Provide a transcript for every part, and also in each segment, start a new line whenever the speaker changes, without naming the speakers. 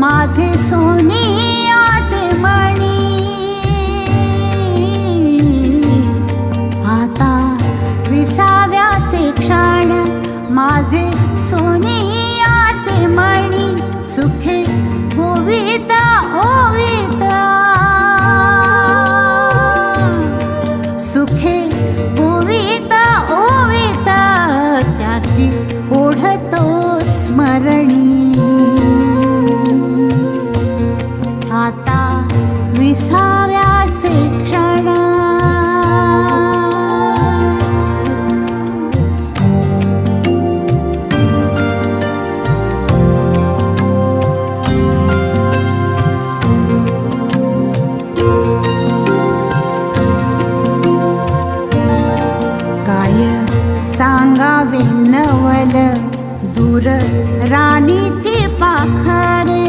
माझे सोने आते मणी. आता विसाव्याचे क्षण माझे सोने आते मणी. सुखे गोविता ओविता सुखे हो नवल दूर राणीचे पाखरे.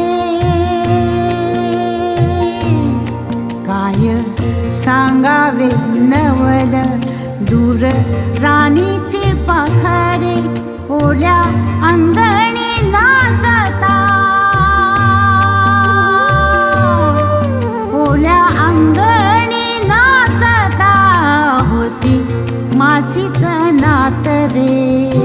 काय सांगावे नवल दूर राणीचे पाखरे? ओल्या अंगणी नाचता. ओल्या अंगणी नाचता. होती माझीच नात रे.